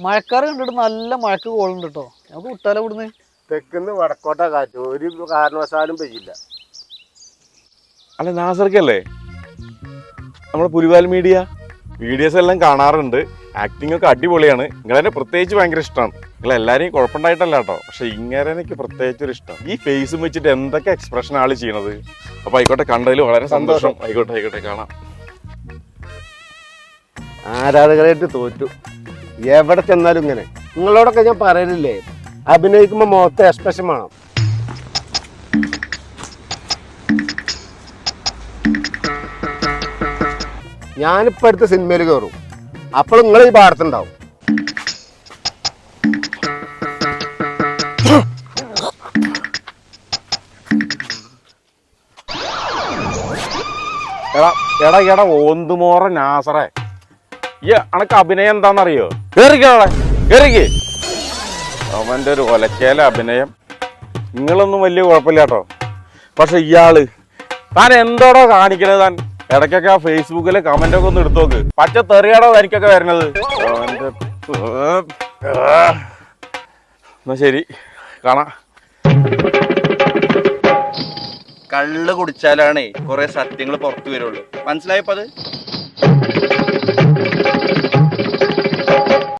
മഴക്കാറ് കണ്ടിട്ട് നല്ല മഴക്ക് കോളുണ്ട് കേട്ടോ നമുക്ക് വിട്ടാലോ ഇവിടുന്ന്. തെക്കുന്ന് വടക്കോട്ട കാറ്റ്. ഒരു കാരണവശാലും പെയ്യില്ല. അല്ല നാസർക്കല്ലേ? നമ്മുടെ പുലിവാൽ മീഡിയ. വീഡിയോസ് എല്ലാം കാണാറുണ്ട്. ആക്ടിംഗ് ഒക്കെ അടിപൊളിയാണ്. നിങ്ങളെന്നെ പ്രത്യേകിച്ച് ഭയങ്കര ഇഷ്ടമാണ് നിങ്ങൾ എല്ലാവരെയും കുഴപ്പമുണ്ടായിട്ടല്ല കേട്ടോ പക്ഷെ ഇങ്ങനെ എനിക്ക് പ്രത്യേകിച്ച് ഒരു ഇഷ്ടം. ഈ ഫേസും വെച്ചിട്ട് എന്തൊക്കെ എക്സ്പ്രഷൻ ആൾ ചെയ്യണത്? അപ്പൊ ആയിക്കോട്ടെ കണ്ടതിൽ വളരെ സന്തോഷം. ആയിക്കോട്ടെ ആയിക്കോട്ടെ കാണാം. ആരാധകരായിട്ട് തോറ്റു. എവിടെ ചെന്നാലും ഇങ്ങനെ. നിങ്ങളോടൊക്കെ ഞാൻ പറയലില്ലേ? അഭിനയിക്കുമ്പോ മുഖത്ത് എക്സ്പ്രഷൻ വേണം. ഞാനിപ്പോ അടുത്ത സിനിമയിൽ കയറും അപ്പോൾ നിങ്ങൾ ഈ പാടത്തുണ്ടാവും എടാ എടാ എടാ ഓന്തുമോറ നാസറേ. ഈ അണക്ക് അഭിനയം എന്താണെന്നറിയോ? കേറിക്കോളെ കേറിക്ക് അവന്റെ ഒരു ഒലക്കേല അഭിനയം. നിങ്ങളൊന്നും വലിയ കുഴപ്പമില്ല കേട്ടോ. പക്ഷെ ഇയാൾ താൻ എന്തോടോ കാണിക്കണത് താൻ? ഇടയ്ക്കൊക്കെ ആ ഫേസ്ബുക്കിലെ കമന്റ് ഒക്കെ ഒന്ന് എടുത്തു നോക്ക്. പച്ച തെറിയാടോ തനിക്കൊക്കെ വരണത് അവന്റെ എന്നാ ശരി കാണാം. കള്ള് കുടിച്ചാലാണേ കുറെ സത്യങ്ങൾ പുറത്തു വരുള്ളൂ. മനസ്സിലായപ്പോ